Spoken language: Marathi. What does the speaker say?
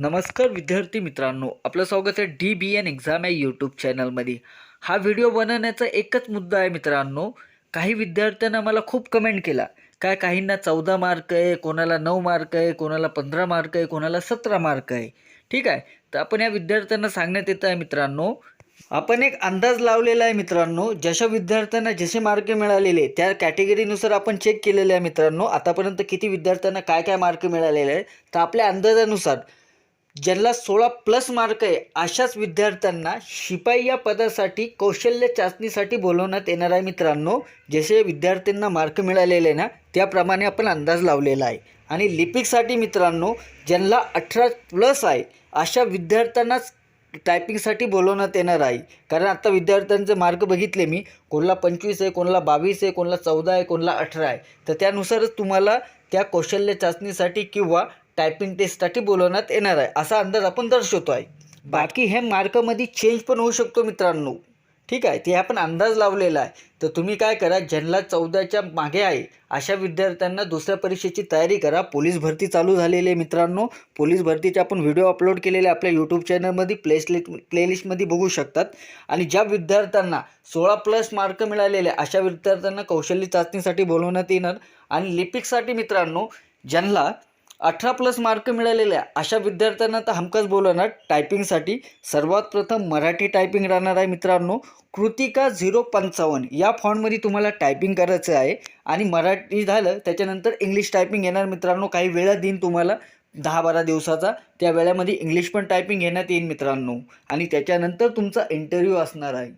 नमस्कार विद्यार्थी मित्रांनो आपलं स्वागत आहे डी बी एन एक्झाम या यूट्यूब चॅनलमध्ये हा व्हिडिओ बनवण्याचा एकच मुद्दा आहे मित्रांनो काही विद्यार्थ्यांना मला खूप कमेंट केला. काय काहींना चौदा मार्क आहे कोणाला नऊ मार्क आहे कोणाला पंधरा मार्क आहे कोणाला सतरा मार्क आहे. ठीक आहे? तर आपण या विद्यार्थ्यांना सांगण्यात येत आहे मित्रांनो आपण एक अंदाज लावलेला आहे मित्रांनो जशा विद्यार्थ्यांना जसे मार्क मिळालेले त्या कॅटेगरीनुसार आपण चेक केलेले आहे मित्रांनो आतापर्यंत किती विद्यार्थ्यांना काय काय मार्क मिळालेले आहे तर आपल्या अंदाजानुसार ज्यांना सोळा प्लस मार्क आहे अशाच विद्यार्थ्यांना शिपाई या पदासाठी कौशल्य चाचणीसाठी बोलवण्यात येणार आहे मित्रांनो. जसे विद्यार्थ्यांना मार्क मिळालेले ना त्याप्रमाणे आपण अंदाज लावलेला आहे. आणि लिपिकसाठी मित्रांनो ज्यांना अठरा प्लस आहे अशा विद्यार्थ्यांनाच टायपिंगसाठी बोलवण्यात येणार आहे. कारण आता विद्यार्थ्यांचे मार्क बघितले मी. कोणाला पंचवीस आहे कोणाला बावीस आहे कोणाला चौदा आहे कोणाला अठरा आहे. तर त्यानुसारच तुम्हाला त्या कौशल्य चाचणीसाठी किंवा टायपिंग टेस्टसाठी बोलवण्यात येणार आहे. असा अंदाज आपण दर्शवतो आहे. बाकी हे मार्कामध्ये चेंज पण होऊ शकतो मित्रांनो. ठीक आहे? ते आपण अंदाज लावलेला आहे. तर तुम्ही काय करा ज्यांना चौदाच्या मागे आहे अशा विद्यार्थ्यांना दुसऱ्या परीक्षेची तयारी करा. पोलीस भरती चालू झालेली आहे मित्रांनो. पोलीस भरतीचे आपण व्हिडिओ अपलोड केलेले आपल्या यूट्यूब चॅनलमध्ये प्लेसलिस्ट प्लेलिस्टमध्ये बघू शकतात. आणि ज्या विद्यार्थ्यांना सोळा प्लस मार्क मिळालेले अशा विद्यार्थ्यांना कौशल्य चाचणीसाठी बोलवण्यात येणार. आणि लिपिकसाठी मित्रांनो ज्यांना अठरा प्लस मार्क मिळालेले आहे अशा विद्यार्थ्यांना तर हमखास बोलवणार टायपिंगसाठी सर्वात प्रथम मराठी टायपिंग राहणार आहे मित्रांनो कृतिका झिरो पंचावन्न. या फॉन्टमध्ये तुम्हाला टायपिंग करायचं आहे आणि मराठी झालं त्याच्यानंतर इंग्लिश टायपिंग येणार मित्रांनो काही वेळा देईन तुम्हाला दहा बारा दिवसाचा. त्या वेळामध्ये इंग्लिश पण टायपिंग घेण्यात येईल मित्रांनो. आणि त्याच्यानंतर तुमचा इंटरव्ह्यू असणार आहे.